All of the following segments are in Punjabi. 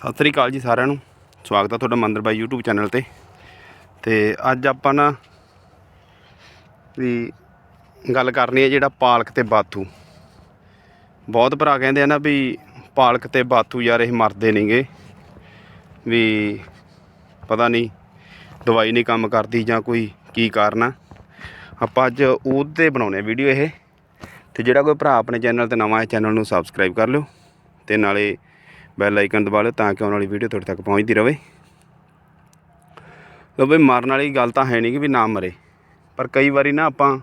ਸਤਿ ਸ੍ਰੀ ਅਕਾਲ ਜੀ ਸਾਰਿਆਂ ਨੂੰ। ਸਵਾਗਤ ਹੈ ਤੁਹਾਡਾ ਮੰਦਰ ਬਾਈ YouTube ਚੈਨਲ ਤੇ। ਤੇ ਅੱਜ ਆਪਾਂ ਨਾ ਵੀ ਗੱਲ ਕਰਨੀ ਹੈ ਜਿਹੜਾ ਪਾਲਕ ਤੇ ਬਾਥੂ। ਬਹੁਤ ਭਰਾ ਕਹਿੰਦੇ ਆ ਨਾ ਵੀ ਪਾਲਕ ਤੇ ਬਾਥੂ ਯਾਰ ਇਹ ਮਰਦੇ ਨਹੀਂਗੇ ਵੀ ਪਤਾ ਨਹੀਂ ਦਵਾਈ ਨਹੀਂ ਕੰਮ ਕਰਦੀ ਜਾਂ ਕੋਈ ਕੀ ਕਾਰਨ ਆ। ਆਪਾਂ ਅੱਜ ਉਹਦੇ ਬਣਾਉਣੇ ਵੀਡੀਓ ਇਹ। ਤੇ ਜਿਹੜਾ ਕੋਈ ਭਰਾ ਆਪਣੇ ਚੈਨਲ ਤੇ ਨਵਾਂ ਹੈ ਚੈਨਲ ਨੂੰ ਸਬਸਕ੍ਰਾਈਬ ਕਰ ਲਿਓ। ਤੇ ਨਾਲੇ ਬੈਲ ਆਈਕਨ ਦਬਾ ਲਿਓ ਤਾਂ ਕਿ ਆਉਣ ਵਾਲੀ ਵੀਡੀਓ ਤੁਹਾਡੇ ਤੱਕ ਪਹੁੰਚਦੀ ਰਹੇ ਲੋ ਬਈ, ਮਰਨ ਵਾਲੀ ਗੱਲ ਤਾਂ ਹੈ ਨਹੀਂ ਕਿ ਵੀ ਨਾ ਮਰੇ। ਪਰ ਕਈ ਵਾਰੀ ਨਾ ਆਪਾਂ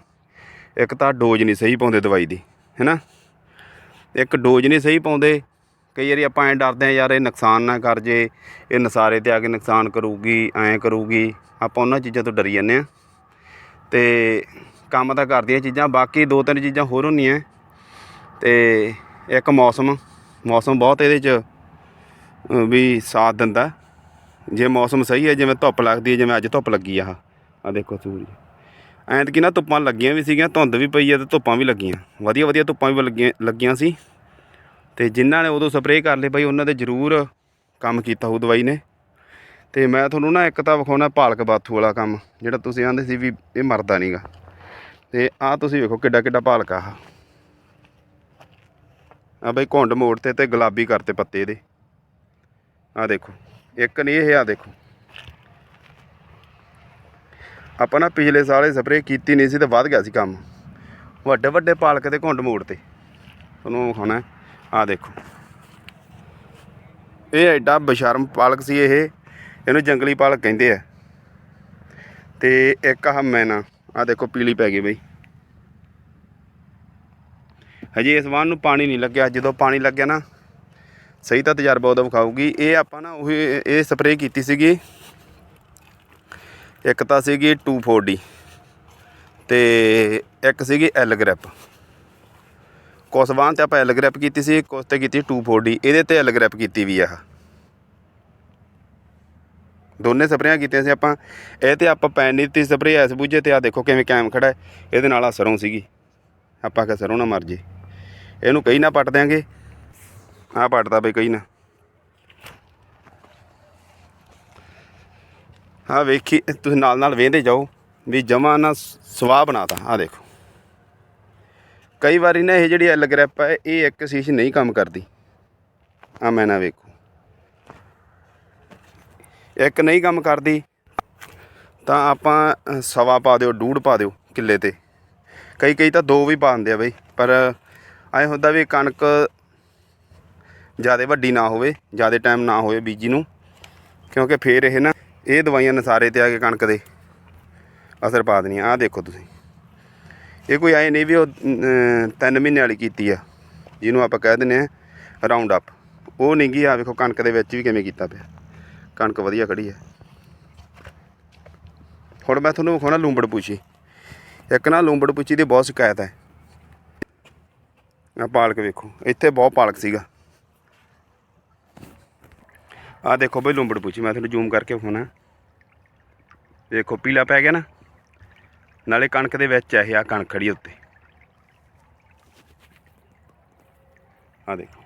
ਇੱਕ ਤਾਂ ਡੋਜ਼ ਨਹੀਂ ਸਹੀ ਪਾਉਂਦੇ ਦਵਾਈ ਦੀ, ਹੈਨਾ? ਇੱਕ ਡੋਜ਼ ਨਹੀਂ ਸਹੀ ਪਾਉਂਦੇ, ਕਈ ਵਾਰੀ ਆਪਾਂ ਐਂ ਡਰਦੇ ਆ ਯਾਰ ਇਹ ਨੁਕਸਾਨ ਨਾ ਕਰ ਜੇ, ਇਹ ਨਸਾਰੇ ਤੇ ਆ ਕੇ ਨੁਕਸਾਨ ਕਰੂਗੀ, ਐਂ ਕਰੂਗੀ, ਆਪਾਂ ਉਹਨਾਂ ਚੀਜ਼ਾਂ ਤੋਂ ਡਰੀ ਜਾਂਦੇ ਆ ਤੇ ਕੰਮ ਤਾਂ ਕਰਦੀਆਂ ਚੀਜ਼ਾਂ, ਬਾਕੀ ਦੋ ਤਿੰਨ ਚੀਜ਼ਾਂ ਹੋਰ ਹੁੰਦੀਆਂ। ਤੇ ਇੱਕ ਮੌਸਮ ਮੌਸਮ ਬਹੁਤ ਇਹਦੇ 'ਚ ਵੀ ਸਾਥ ਦਿੰਦਾ ਜੇ ਮੌਸਮ ਸਹੀ ਹੈ, ਜਿਵੇਂ ਧੁੱਪ ਲੱਗਦੀ ਹੈ, ਜਿਵੇਂ ਅੱਜ ਧੁੱਪ ਲੱਗੀ ਆ ਆ ਦੇਖੋ ਸੂਰਜ। ਐਂਤ ਕਿ ਨਾ ਧੁੱਪਾਂ ਲੱਗੀਆਂ ਵੀ ਸੀਗੀਆਂ, ਧੁੰਦ ਵੀ ਪਈ ਹੈ ਤੇ ਧੁੱਪਾਂ ਵੀ ਲੱਗੀਆਂ। ਵਧੀਆ ਵਧੀਆ ਧੁੱਪਾਂ ਵੀ ਲੱਗੀਆਂ ਲੱਗੀਆਂ ਸੀ। ਤੇ ਜਿਨ੍ਹਾਂ ਨੇ ਉਦੋਂ ਸਪਰੇਅ ਕਰ ਲਈ ਬਾਈ, ਉਹਨਾਂ ਦੇ ਜ਼ਰੂਰ ਕੰਮ ਕੀਤਾ ਉਹ ਦਵਾਈ ਨੇ। ਤੇ ਮੈਂ ਤੁਹਾਨੂੰ ਨਾ ਇੱਕ ਤਾਂ ਵਿਖਾਉਣਾ ਪਾਲਕ ਬਾਥੂ ਵਾਲਾ ਕੰਮ, ਜਿਹੜਾ ਤੁਸੀਂ ਆਂਦੇ ਸੀ ਵੀ ਇਹ ਮਰਦਾ ਨਹੀਂਗਾ ਤੇ ਆਹ ਤੁਸੀਂ ਵੇਖੋ ਕਿੱਡਾ ਕਿੱਡਾ ਪਾਲਕ ਆ ਆਹ। ਆ ਬਈ ਘੁੰਡ ਮੋੜ ਤੇ ਤੇ ਗੁਲਾਬੀ ਕਰਤੇ ਪੱਤੇ ਇਹਦੇ। ਆ ਦੇਖੋ, ਇੱਕ ਨਹੀਂ, ਇਹ ਆ ਦੇਖੋ। ਆਪਾਂ ਨਾ ਪਿਛਲੇ ਸਾਲੇ ਸਪਰੇਅ ਕੀਤੀ ਨਹੀਂ ਸੀ ਤੇ ਵੱਧ ਗਿਆ ਸੀ ਕੰਮ। ਵੱਡੇ ਵੱਡੇ ਪਾਲਕ ਦੇ ਘੁੰਡ ਮੋੜ ਤੇ। ਤੁਹਾਨੂੰ ਵਿਖਾਉਣਾ ਆ ਦੇਖੋ। ਇਹ ਐਡਾ ਬਸ਼ਰਮ ਪਾਲਕ ਸੀ ਇਹ। ਇਹਨੂੰ ਜੰਗਲੀ ਪਾਲਕ ਕਹਿੰਦੇ ਆ। ਤੇ ਇੱਕ ਆਹ ਮੈਨਾ ਆ ਦੇਖੋ ਪੀਲੀ ਪੈ ਗਈ ਬਈ। ਹਜੇ ਇਸ ਵਾਹਨ ਨੂੰ ਪਾਣੀ ਨਹੀਂ ਲੱਗਿਆ। ਜਦੋਂ ਪਾਣੀ ਲੱਗਿਆ ਨਾ ਸਹੀ ਤਾਂ ਤਜਰਬਾ ਉਹਦਾ ਵਿਖਾਊਗੀ। ਇਹ ਆਪਾਂ ਨਾ ਉਹ ਇਹ ਸਪਰੇਅ ਕੀਤੀ ਸੀਗੀ। ਇੱਕ ਤਾਂ ਸੀਗੀ 240 ਤੇ ਇੱਕ ਸੀਗੀ ਐਲ ਗ੍ਰੈਪ ਕੁਸ ਵਾਹਨ ਤੇ ਆਪਾਂ ਐਲ ਗ੍ਰੈਪ ਕੀਤੀ ਸੀ ਕੁਸ ਤੇ ਕੀਤੀ 240 ਇਹਦੇ ਤੇ ਐਲ ਗ੍ਰੈਪ ਕੀਤੀ ਵੀ ਆ ਦੋਨੇ ਸਪਰੇਆਂ ਕੀਤੀਆਂ ਸੀ ਆਪਾਂ। ਇਹ ਤੇ ਆਪਾਂ ਪੈਨ ਨਹੀਂ ਦਿੱਤੀ ਸਪਰੇਅ ਐਸ ਬੂਝੇ ਤੇ ਆ ਦੇਖੋ ਕਿਵੇਂ ਕੈਮ ਖੜਾ ਹੈ। ਇਹਦੇ ਨਾਲ ਆ ਸਰੋਂ ਸੀਗੀ। ਆਪਾਂ ਕਹ ਸਰੋਂ ਨਾ ਮਰ ਜੇ। ਇਹਨੂੰ ਕਈ ਨਾ ਪੱਟ ਦਿਆਂਗੇ। ਆ ਪੱਟਦਾ ਬਈ ਕਈ ਨਾ। ਹਾਂ ਵੇਖੀ, ਤੁਸੀਂ ਨਾਲ ਨਾਲ ਵੇਂਦੇ ਜਾਓ, ਵੀ ਜਮਾ ਨਾ ਸਵਾਹ ਬਣਾਤਾ ਆ ਦੇਖੋ। ਕਈ ਵਾਰੀ ਨਾ ਇਹ ਜਿਹੜੀ ਐਲ ਗ੍ਰੈਪ ਹੈ ਇਹ ਇੱਕ ਸ਼ੀਸ਼ ਨਹੀਂ ਕੰਮ ਕਰਦੀ। ਆ ਮੈਂ ਨਾ ਵੇਖੋ। ਇੱਕ ਨਹੀਂ ਕੰਮ ਕਰਦੀ, ਤਾਂ ਆਪਾਂ ਸਵਾ ਪਾ ਦਿਓ ਡੂੜ ਪਾ ਦਿਓ ਕਿੱਲੇ ਤੇ। ਕਈ ਕਈ ਤਾਂ ਦੋ ਵੀ ਪਾ ਦਿੰਦੇ ਆ ਬਈ, ਪਰ ਐ ਹੁੰਦਾ ਵੀ ਕਣਕ ਜ਼ਿਆਦਾ ਵੱਡੀ ਨਾ ਹੋਵੇ ਜ਼ਿਆਦਾ ਟਾਈਮ ਨਾ ਹੋਵੇ ਬੀਜੀ ਨੂੰ ਕਿਉਂਕਿ ਫੇਰ ਇਹ ਨਾ ਇਹ ਦਵਾਈਆਂ ਨਸਾਰੇ ਤੇ ਆ ਕੇ ਕਣਕ ਦੇ ਅਸਰ ਪਾ ਦੇਣੀਆਂ। ਆਹ ਦੇਖੋ ਤੁਸੀਂ। ਇਹ ਕੋਈ ਐ ਨਹੀਂ ਵੀ ਉਹ ਅਮ, ਤਿੰਨ ਮਹੀਨੇ ਵਾਲੀ ਕੀਤੀ ਆ ਜਿਹਨੂੰ ਆਪਾਂ ਕਹਿ ਦਿੰਦੇ ਆ ਰਾਉਂਡ ਅਪ ਉਹ ਨਹੀਂ ਗੀ ਆ ਵੇਖੋ ਕਣਕ ਦੇ ਵਿੱਚ ਵੀ ਕਿਵੇਂ ਕੀਤਾ ਪਿਆ। ਕਣਕ ਵਧੀਆ ਖੜੀ ਹੈ ਹੁਣ ਮੈਂ ਤੁਹਾਨੂੰ ਵਿਖਾਉਣਾ ਲੂੰਬੜ ਪੂਛੀ। ਇੱਕ ਨਾ ਲੂੰਬੜ ਪੂਛੀ ਦੀ ਬਹੁਤ ਸ਼ਿਕਾਇਤ ਹੈ। ਆ ਪਾਲਕ ਵੇਖੋ। ਇੱਥੇ ਬਹੁਤ ਪਾਲਕ ਸੀਗਾ। ਆ ਦੇਖੋ ਬਈ ਲੂੰਬੜ ਪੂਛੀ, ਮੈਂ ਤੁਹਾਨੂੰ ਜ਼ੂਮ ਕਰਕੇ ਵਿਖਾਉਣਾ। ਦੇਖੋ ਪੀਲਾ ਪੈ ਗਿਆ ਨਾ, ਨਾਲੇ ਕਣਕ ਦੇ ਵਿੱਚ ਇਹ ਆ ਕਣਕ ਖੜੀ ਉੱਤੇ। ਆ ਦੇਖੋ।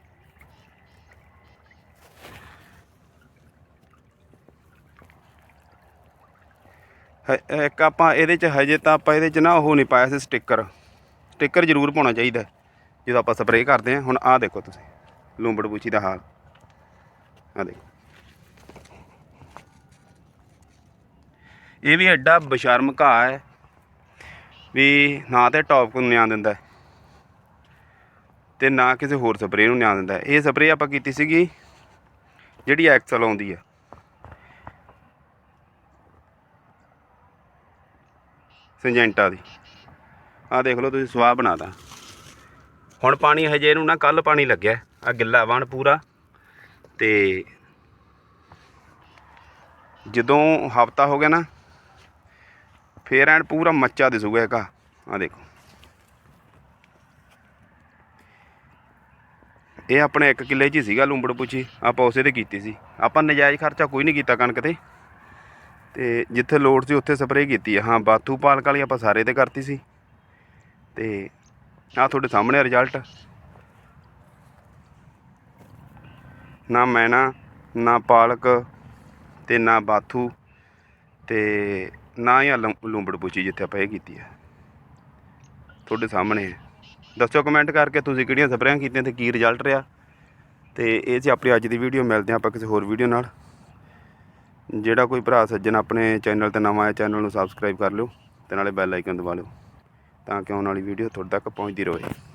ਇੱਕ ਆਪਾਂ ਇਹਦੇ ਚ, ਹਜੇ ਤਾਂ ਆਪਾਂ ਇਹਦੇ ਚ ਨਾ ਉਹ ਨਹੀਂ ਪਾਇਆ ਸੀ ਸਟicker। ਸਟicker ਜ਼ਰੂਰ ਪਾਉਣਾ ਚਾਹੀਦਾ, ਜਦੋਂ ਆਪਾਂ ਸਪਰੇਅ ਕਰਦੇ ਹਾਂ। ਹੁਣ ਆਹ ਦੇਖੋ ਤੁਸੀਂ, ਲੂੰਬੜ ਬੂਚੀ ਦਾ ਹਾਲ। ਆਹ ਦੇਖੋ। ਇਹ ਵੀ ਐਡਾ ਬਸ਼ਰਮ ਘਾਹ ਹੈ ਵੀ ਨਾ ਤੇ ਟੌਪ ਨੂੰ ਨਿਆਂ ਦਿੰਦਾ ਹੈ, ਤੇ ਨਾ ਕਿਸੇ ਹੋਰ ਸਪਰੇਅ ਨੂੰ ਨਿਆਂ ਦਿੰਦਾ ਇਹ ਸਪਰੇਅ ਆਪਾਂ ਕੀਤੀ ਸੀਗੀ ਜਿਹੜੀ ਐਕਸਲ ਆਉਂਦੀ ਹੈ। ਸਿੰਜੈਂਟਾ ਦੀ। ਆਹ ਦੇਖ ਲਓ ਤੁਸੀਂ ਸਵਾਹ ਬਣਾਤਾ ਹੁਣ ਪਾਣੀ ਹਜੇ ਇਹਨੂੰ ਨਾ ਕੱਲ ਪਾਣੀ ਲੱਗਿਆ ਆ ਗਿੱਲਾ ਵਣ ਪੂਰਾ ਤੇ ਜਦੋਂ ਹਫਤਾ ਹੋ ਗਿਆ ਨਾ ਫੇਰ ਐਨ ਪੂਰਾ ਮੱਚਾ ਦਿਸੂਗਾ ਇਹ ਆ ਦੇਖੋ। ਇਹ ਆਪਣੇ 1 ਕਿੱਲੇ 'ਚ ਹੀ ਸੀਗਾ ਲੂੰਬੜ ਪੁੱਛੀ। ਆਪਾਂ ਉਸੇ ਤੇ ਕੀਤੀ ਸੀ। ਆਪਾਂ ਨਜਾਇਜ਼ ਖਰਚਾ ਕੋਈ ਨਹੀਂ ਕੀਤਾ ਕਣਕ ਤੇ। ਤੇ ਜਿੱਥੇ ਲੋੜ ਸੀ ਉੱਥੇ ਸਪਰੇਅ ਕੀਤੀ ਆ। ਹਾਂ, ਬਾਥੂ ਪਾਲਕ ਵਾਲੀ ਆਪਾਂ ਸਾਰੇ ਤੇ ਕਰਤੀ ਸੀ। ਤੇ ਆ ਤੁਹਾਡੇ ਸਾਹਮਣੇ ਰਿਜ਼ਲਟ ਨਾ ਮੈਨਾ ਨਾ ਨਾ ਪਾਲਕ ਤੇ ਨਾ ਬਾਥੂ ਤੇ ਨਾ ਹੀ ਆਹ ਲੰ- ਲੂੰਬੜ ਪੁੱਛੀ ਜਿੱਥੇ ਆਪਾਂ ਇਹ ਕੀਤੀ ਹੈ। ਤੁਹਾਡੇ ਸਾਹਮਣੇ ਹੈ। ਦੱਸੋ ਕਮੈਂਟ ਕਰਕੇ ਤੁਸੀਂ ਕਿਹੜੀਆਂ ਸਪਰੇਆਂ ਕੀਤੀਆਂ ਤੇ ਕੀ ਰਿਜ਼ਲਟ ਰਿਹਾ। ਤੇ ਇਹ ਸੀ ਆਪਣੀ ਅੱਜ ਦੀ ਵੀਡੀਓ ਮਿਲਦੇ ਹਾਂ ਆਪਾਂ ਕਿਸੇ ਹੋਰ ਵੀਡੀਓ ਨਾਲ। ਜਿਹੜਾ ਕੋਈ ਭਰਾ ਸੱਜਣ ਆਪਣੇ ਚੈਨਲ ਤੇ ਨਵਾਂ ਆਇਆ ਚੈਨਲ ਨੂੰ ਸਬਸਕ੍ਰਾਈਬ ਕਰ ਲਿਓ ਤੇ ਨਾਲੇ ਬੈਲ ਆਈਕਨ ਦਬਾ ਲਿਓ, ਤਾਂ ਕਿ ਆਉਣ ਵਾਲੀ ਵੀਡੀਓ ਤੁਹਾਡੇ ਤੱਕ ਪਹੁੰਚਦੀ ਰਹੇ।